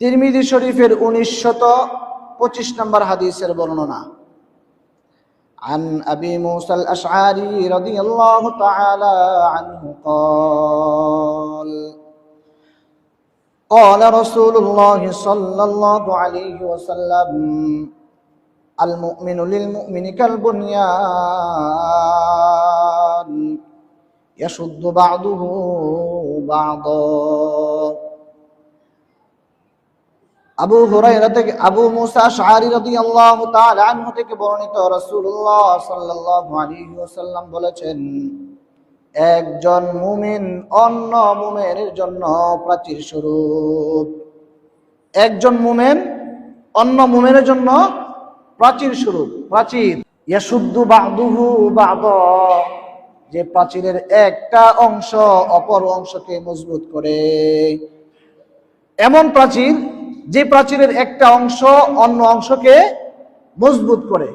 তিরমিজি শরীফের উনিশশত পঁচিশ নম্বর হাদিসের বর্ণনা عن أبي موسى الأشعري رضي الله تعالى عنه قال قال رسول الله صلى الله عليه وسلم المؤمن للمؤمن كالبنيان يشد بعضه بعضا আবু হুরাইরা থেকে, আবু মুসা শারি রাদিয়াল্লাহু তাআলা আনহু থেকে বর্ণিত রাসূলুল্লাহ সাল্লাল্লাহু আলাইহি ওয়াসাল্লাম বলেছেন, একজন মুমিন অন্য মুমিনের জন্য প্রাচীর স্বরূপ। একজন মুমিন অন্য মুমিনের জন্য প্রাচীর স্বরূপ, প্রাচীর। ইয়াসুদ্দু বাদুহু বাদ। যে প্রাচীরের একটা অংশ অপর অংশকে মজবুত করে। এমন প্রাচীর যে প্রাচীরের একটা অংশ অন্য অংশকে মজবুত করে।